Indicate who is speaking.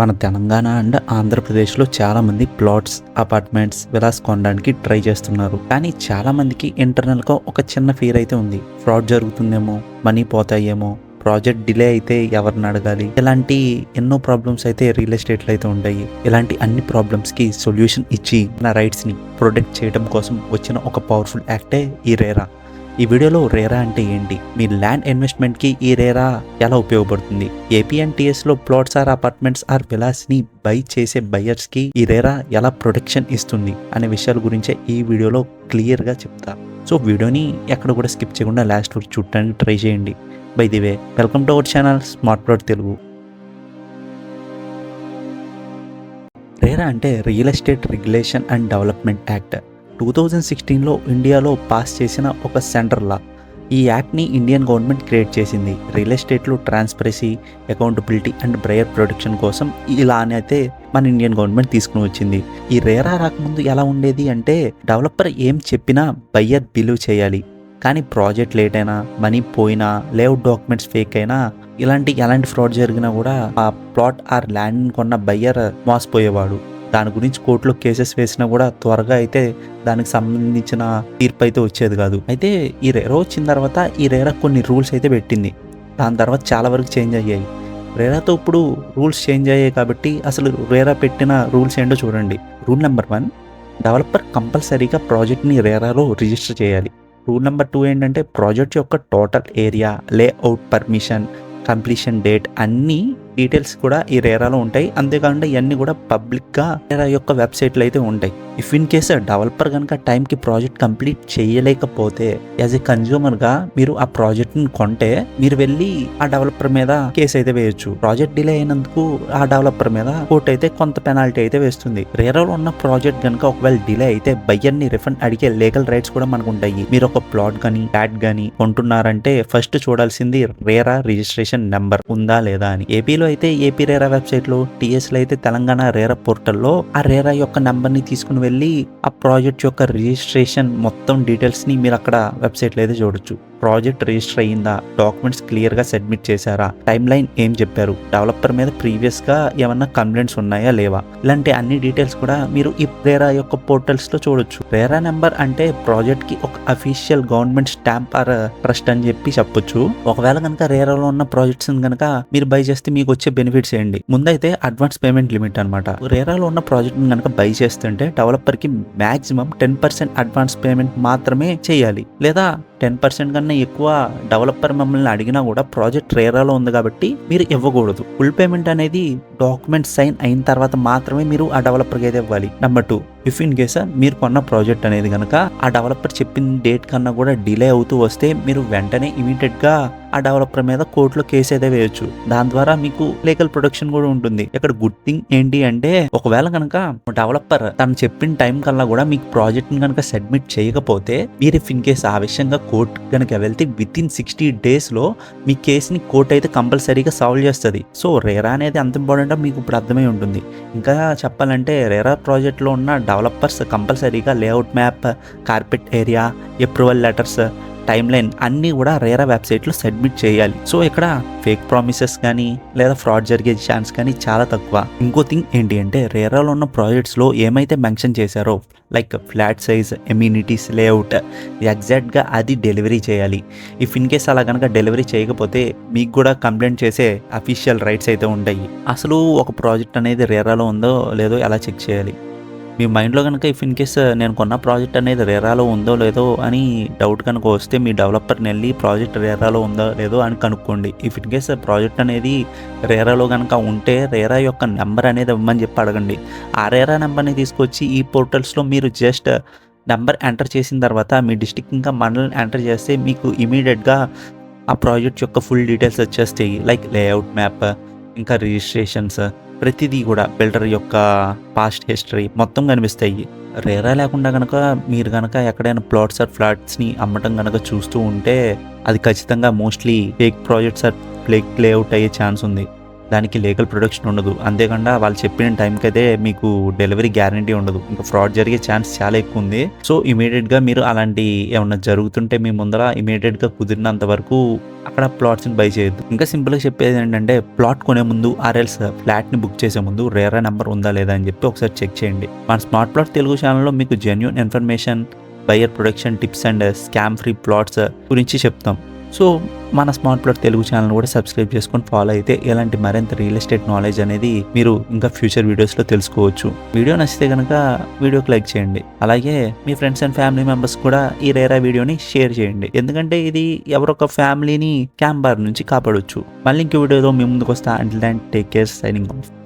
Speaker 1: మన తెలంగాణ అండ్ ఆంధ్రప్రదేశ్లో చాలామంది ప్లాట్స్ అపార్ట్మెంట్స్ విలాస్ కొనడానికి ట్రై చేస్తున్నారు. కానీ చాలామందికి ఇంటర్నల్గా ఒక చిన్న ఫీర్ అయితే ఉంది. ఫ్రాడ్ జరుగుతుందేమో మనీ పోతాయేమో ప్రాజెక్ట్ డిలే అయితే ఎవరిని అడగాలి? ఇలాంటి ఎన్నో ప్రాబ్లమ్స్ అయితే రియల్ ఎస్టేట్లో అయితే ఉంటాయి. ఇలాంటి అన్ని ప్రాబ్లమ్స్కి సొల్యూషన్ ఇచ్చి నా రైట్స్ని ప్రొటెక్ట్ చేయడం కోసం వచ్చిన ఒక పవర్ఫుల్ యాక్టే ఈ రేరా. ఈ వీడియోలో రేరా అంటే ఏంటి? మీ ల్యాండ్ ఇన్వెస్ట్మెంట్కి ఈ రేరా ఎలా ఉపయోగపడుతుంది? ఏపీఎన్టీఎస్లో ప్లాట్స్ ఆర్ అపార్ట్మెంట్స్ ఆర్ విలాస్ని బై చేసే బయర్స్కి ఈ రేరా ఎలా ప్రొటెక్షన్ ఇస్తుంది? అనే విషయాల గురించే ఈ వీడియోలో క్లియర్గా చెప్తా. సో వీడియోని ఎక్కడ కూడా స్కిప్ చేయకుండా లాస్ట్ వరకు చూడటానికి ట్రై చేయండి. By the way welcome to our channel smart plot Telugu RERA అంటే real estate regulation and development act. Two thousand సిక్స్టీన్లో ఇండియాలో పాస్ చేసిన ఒక సెంటర్ లా. ఈ యాక్ట్ని ఇండియన్ గవర్నమెంట్ క్రియేట్ చేసింది. రియల్ ఎస్టేట్లో transparency accountability and buyer protection కోసం ఇలానే అయితే మన ఇండియన్ గవర్నమెంట్ తీసుకుని వచ్చింది. ఈ రేరా రాకముందు ఎలా ఉండేది అంటే డెవలపర్ ఏం చెప్పినా బయ్యర్ బిలీవ్ చేయాలి. కానీ ప్రాజెక్ట్ లేట్ అయినా మనీ పోయినా లేఅవుట్ డాక్యుమెంట్స్ ఫేక్ అయినా ఇలాంటి ఎలాంటి ఫ్రాడ్ జరిగినా కూడా ఆ ప్లాట్ ఆర్ ల్యాండ్ కొన్న బయ్యర్ మోసపోయేవాడు. దాని గురించి కోర్టులో కేసెస్ వేసినా కూడా త్వరగా అయితే దానికి సంబంధించిన తీర్పు అయితే వచ్చేది కాదు. అయితే ఈ రేరా వచ్చిన తర్వాత ఈ రేరా కొన్ని రూల్స్ అయితే పెట్టింది. దాని తర్వాత చాలా వరకు చేంజ్ అయ్యాయి. రేరాతో ఇప్పుడు రూల్స్ చేంజ్ అయ్యాయి కాబట్టి అసలు రేరా పెట్టిన రూల్స్ ఏంటో చూడండి. రూల్ నెంబర్ వన్ డెవలపర్ కంపల్సరీగా ప్రాజెక్ట్ని రేరాలో రిజిస్టర్ చేయాలి. రూల్ నెంబర్ టూ ఏంటంటే ప్రాజెక్ట్ యొక్క total area layout permission completion date అన్నీ డీటెయిల్స్ కూడా ఈ రేరాలో ఉంటాయి. అంతేకాకుండా ఇవన్నీ కూడా పబ్లిక్గా రేరా యొక్క వెబ్సైట్లో అయితే ఉంటాయి. ఇఫ్ ఇన్ కేస్ డెవలపర్ కనుక టైంకి ప్రాజెక్ట్ కంప్లీట్ చేయలేకపోతే యాజ్ ఏ కన్జ్యూమర్గా మీరు ఆ ప్రాజెక్ట్ని కొంటే మీరు వెళ్ళి ఆ డెవలపర్ మీద కేసు అయితే వేయొచ్చు. ప్రాజెక్ట్ డిలే అయినందుకు ఆ డెవలపర్ మీద కోర్టు అయితే కొంత పెనాల్టీ అయితే వేస్తుంది. రేరాలో ఉన్న ప్రాజెక్ట్ కనుక ఒకవేళ డిలే అయితే బయ్యర్ని రిఫండ్ అడిగే లీగల్ రైట్స్ కూడా మనకు ఉంటాయి మీరు ఒక ప్లాట్ కానీ ఫ్లాట్ కానీ కొంటున్నారంటే ఫస్ట్ చూడాల్సింది రేరా రిజిస్ట్రేషన్ నెంబర్ ఉందా లేదా అని. ఏపీలో అయితే ఏపీ రేరా వెబ్సైట్లో టీఎస్ అయితే తెలంగాణ రేరా పోర్టల్లో ఆ రేరా యొక్క నెంబర్ని తీసుకుని వెళ్ళి ఆ ప్రాజెక్ట్ యొక్క రిజిస్ట్రేషన్ మొత్తం డీటెయిల్స్ని మీరు అక్కడ వెబ్సైట్లో అయితే చూడొచ్చు. ప్రాజెక్ట్ రిజిస్టర్ అయ్యిందా? డాక్యుమెంట్స్ క్లియర్గా సబ్మిట్ చేశారా? టైం లైన్ ఏం చెప్పారు? డెవలపర్ మీద ప్రీవియస్గా ఏమన్నా కంప్లైంట్స్ ఉన్నాయా లేవా? ఇలాంటి అన్ని డీటెయిల్స్ కూడా మీరు ఈ రేరా యొక్క పోర్టల్స్లో చూడొచ్చు. రేరా నెంబర్ అంటే ప్రాజెక్ట్కి ఒక official government stamp or trust అని చెప్పి చెప్పొచ్చు. ఒకవేళ కనుక రేరాలో ఉన్న ప్రాజెక్ట్స్ కనుక మీరు బై చేస్తే మీకు వచ్చే బెనిఫిట్స్ ఏంటి? ముందైతే అడ్వాన్స్ పేమెంట్ లిమిట్ అనమాట రేరాలో ఉన్న ప్రాజెక్ట్ కనుక బై చేస్తుంటే డెవలపర్కి maximum ten percent advance payment మాత్రమే చేయాలి. లేదా టెన్ పర్సెంట్ కన్నా ఎక్కువ డెవలపర్ మమ్మల్ని అడిగినా కూడా ప్రాజెక్ట్ రేరాలో ఉంది కాబట్టి మీరు ఇవ్వకూడదు. ఫుల్ పేమెంట్ అనేది డాక్యుమెంట్ సైన్ అయిన తర్వాత మాత్రమే మీరు ఆ డెవలపర్కి అయితే ఇవ్వాలి. Number two if in case మీరు కొన్న ప్రాజెక్ట్ అనేది కనుక ఆ డెవలపర్ చెప్పిన డేట్ కన్నా కూడా డిలే అవుతూ వస్తే మీరు వెంటనే ఇమీడియట్గా ఆ డెవలపర్ మీద కోర్టులో కేసు అయితే వేయొచ్చు. దాని ద్వారా మీకు లీగల్ ప్రొటెక్షన్ కూడా ఉంటుంది. ఇక్కడ గుడ్ థింగ్ ఏంటి అంటే ఒకవేళ కనుక డెవలపర్ తను చెప్పిన టైం కల్లా కూడా మీకు ప్రాజెక్ట్ని కనుక సబ్మిట్ చేయకపోతే మీరు ఇఫ్ ఇన్ కేస్ ఆ విషయంగా కోర్టు కనుక వెళ్తే విత్ ఇన్ సిక్స్టీ డేస్లో మీ కేసుని కోర్టు అయితే కంపల్సరీగా సాల్వ్ చేస్తుంది. సో రేరా అనేది అంత ఇంపార్టెంట్ మీకు ఇప్పుడు అర్థమై ఉంటుంది. ఇంకా చెప్పాలంటే రేరా ప్రాజెక్ట్లో ఉన్న డెవలపర్స్ కంపల్సరీగా layout map carpet area approval letters timeline అన్నీ కూడా రేరా వెబ్సైట్లో సబ్మిట్ చేయాలి. సో ఇక్కడ ఫేక్ ప్రామిసెస్ కానీ లేదా ఫ్రాడ్ జరిగే ఛాన్స్ కానీ చాలా తక్కువ. ఇంకో థింగ్ ఏంటి అంటే రేరాలో ఉన్న ప్రాజెక్ట్స్లో ఏమైతే మెన్షన్ చేశారో like flat size amenities layout ఎగ్జాక్ట్గా అది డెలివరీ చేయాలి. ఇఫ్ ఇన్ కేస్ అలా కనుక డెలివరీ చేయకపోతే మీకు కూడా కంప్లైంట్ చేసే అఫీషియల్ రైట్స్ అయితే ఉంటాయి. అసలు ఒక ప్రాజెక్ట్ అనేది రేరాలో ఉందో లేదో ఎలా చెక్ చేయాలి? మీ మైండ్లో కనుక ఇఫ్ ఇన్ కేస్ నేను కొన్న ప్రాజెక్ట్ అనేది రేరాలో ఉందో లేదో అని డౌట్ కనుక వస్తే మీ డెవలపర్ని వెళ్ళి ప్రాజెక్ట్ రేరాలో ఉందో లేదో అని కనుక్కోండి. ఇఫ్ ఇన్ కేస్ ప్రాజెక్ట్ అనేది రేరాలో కనుక ఉంటే రేరా యొక్క నెంబర్ అనేది ఇవ్వమని చెప్పి అడగండి. ఆ రేరా నెంబర్ని తీసుకొచ్చి ఈ పోర్టల్స్లో మీరు జస్ట్ నెంబర్ ఎంటర్ చేసిన తర్వాత మీ డిస్టిక్ ఇంకా మండలం ఎంటర్ చేస్తే మీకు ఇమీడియట్గా ఆ ప్రాజెక్ట్ యొక్క ఫుల్ డీటెయిల్స్ వచ్చేస్తాయి. లైక్ లేఅవుట్ మ్యాప్ ఇంకా రిజిస్ట్రేషన్స్ ప్రతిదీ కూడా బిల్డర్ యొక్క పాస్ట్ హిస్టరీ మొత్తం కనిపిస్తాయి. రేరా లేకుండా కనుక మీరు కనుక ఎక్కడైనా ప్లాట్స్ ఆర్ ఫ్లాట్స్ని అమ్మటం కనుక చూస్తూ ఉంటే అది ఖచ్చితంగా mostly fake projects or flake layout అయ్యే ఛాన్స్ ఉంది. దానికి లీగల్ ప్రొడక్షన్ ఉండదు. అంతేకాకుండా వాళ్ళు చెప్పిన టైంకి అయితే మీకు డెలివరీ గ్యారంటీ ఉండదు. ఇంకా ఫ్రాడ్ జరిగే ఛాన్స్ చాలా ఎక్కువ ఉంది. సో ఇమీడియట్గా మీరు అలాంటి ఏమన్నా జరుగుతుంటే మీ ముందర ఇమీడియట్గా కుదిరినంత వరకు అక్కడ ప్లాట్స్ని బై చేయొద్దు. ఇంకా సింపుల్గా చెప్పేది ఏంటంటే ప్లాట్ కొనే ముందు ఆర్ఎల్స్ ఫ్లాట్ని బుక్ చేసే ముందు రేరా నెంబర్ ఉందా లేదా అని చెప్పి ఒకసారి చెక్ చేయండి. మన స్మార్ట్ ప్లాట్ తెలుగు ఛానల్లో మీకు genuine information buyer production tips and scam free plots గురించి చెప్తాం. సో మన స్మార్ట్ ప్లాట్ తెలుగు ఛానల్ కూడా సబ్స్క్రైబ్ చేసుకొని ఫాలో అయితే ఇలాంటి మరింత రియల్ ఎస్టేట్ నాలెడ్జ్ అనేది మీరు ఇంకా ఫ్యూచర్ వీడియోస్లో తెలుసుకోవచ్చు. వీడియో నచ్చితే కనుక వీడియోకి లైక్ చేయండి. అలాగే మీ ఫ్రెండ్స్ అండ్ ఫ్యామిలీ మెంబర్స్ కూడా ఈ రేరా వీడియోని షేర్ చేయండి. ఎందుకంటే ఇది ఎవరొక ఫ్యామిలీని క్యాంబర్ నుంచి కాపాడొచ్చు. మళ్ళీ ఇంకో వీడియోలో మీ ముందుకు వస్తా until take care signing off